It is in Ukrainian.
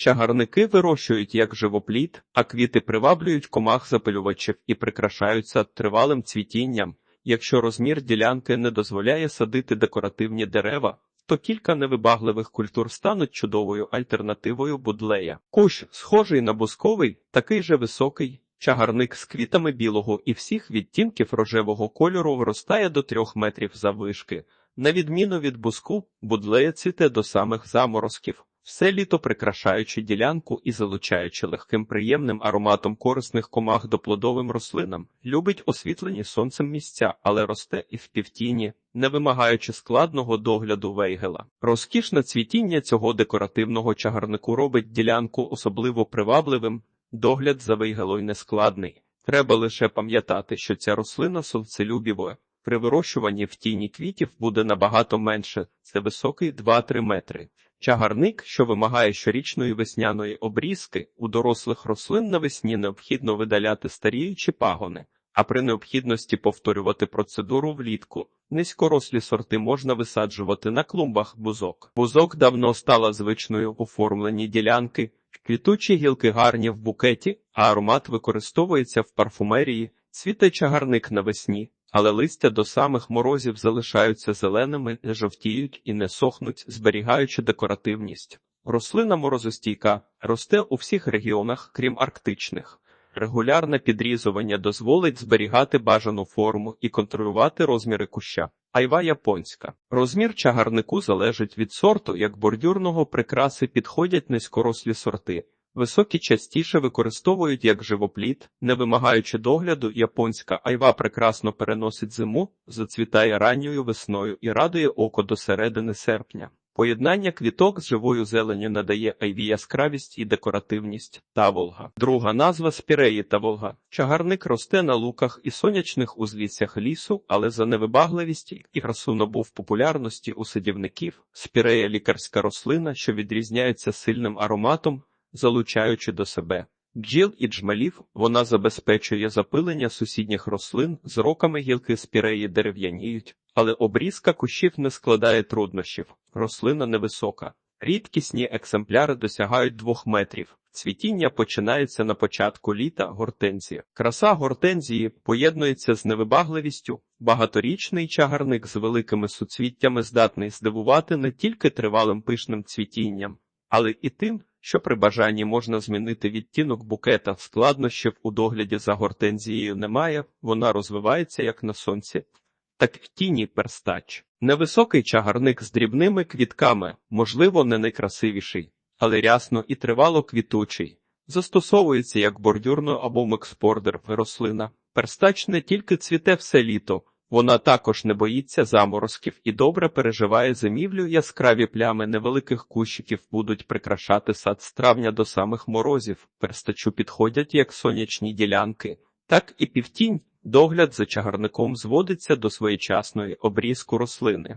Чагарники вирощують як живоплід, а квіти приваблюють комах запилювачів і прикрашаються тривалим цвітінням. Якщо розмір ділянки не дозволяє садити декоративні дерева, то кілька невибагливих культур стануть чудовою альтернативою будлея. Кущ, схожий на бусковий, такий же високий. Чагарник з квітами білого і всіх відтінків рожевого кольору виростає до трьох метрів заввишки. На відміну від буску, будлея цвіте до самих заморозків, все літо прикрашаючи ділянку і залучаючи легким приємним ароматом корисних комах до плодовим рослинам, любить освітлені сонцем місця, але росте і в півтіні, не вимагаючи складного догляду вейгела. Розкішне цвітіння цього декоративного чагарнику робить ділянку особливо привабливим, догляд за вейгелою нескладний. Треба лише пам'ятати, що ця рослина сонцелюбіва. При вирощуванні в тіні квітів буде набагато менше, це високий 2-3 метри. Чагарник, що вимагає щорічної весняної обрізки, у дорослих рослин навесні необхідно видаляти старіючі пагони, а при необхідності повторювати процедуру влітку. Низькорослі сорти можна висаджувати на клумбах бузок. Бузок давно стала звичною оформленні ділянки, квітучі гілки гарні в букеті, а аромат використовується в парфумерії, цвіте чагарник навесні але листя до самих морозів залишаються зеленими, не жовтіють і не сохнуть, зберігаючи декоративність. Рослина морозостійка росте у всіх регіонах, крім арктичних. Регулярне підрізування дозволить зберігати бажану форму і контролювати розміри куща. Айва японська. Розмір чагарнику залежить від сорту, як бордюрного прикраси підходять низькорослі сорти. Високі частіше використовують як живоплід, не вимагаючи догляду, японська айва прекрасно переносить зиму, зацвітає ранньою весною і радує око до середини серпня. Поєднання квіток з живою зеленю надає айві яскравість і декоративність таволга. Друга назва спіреї таволга. Чагарник росте на луках і сонячних узліссях лісу, але за невибагливість і красу набув популярності у садівників. Спірея лікарська рослина, що відрізняється сильним ароматом, залучаючи до себе бджіл і джмелів, вона забезпечує запилення сусідніх рослин, з роками гілки спіреї дерев'яніють, але обрізка кущів не складає труднощів, рослина невисока. Рідкісні екземпляри досягають двох метрів. Цвітіння починається на початку літа гортензія. Краса гортензії поєднується з невибагливістю. Багаторічний чагарник з великими суцвіттями здатний здивувати не тільки тривалим пишним цвітінням, але і тим, що при бажанні можна змінити відтінок букета, складнощів у догляді за гортензією немає, вона розвивається як на сонці, так в тіні перстач. Невисокий чагарник з дрібними квітками, можливо, не найкрасивіший, але рясно і тривало квітучий. Застосовується як бордюрно або мекспордер рослина. Перстач не тільки цвіте все літо, вона також не боїться заморозків і добре переживає зимівлю. Яскраві плями невеликих кущиків будуть прикрашати сад з травня до самих морозів. Перстачу підходять як сонячні ділянки, так і півтінь. Догляд за чагарником зводиться до своєчасної обрізку рослини.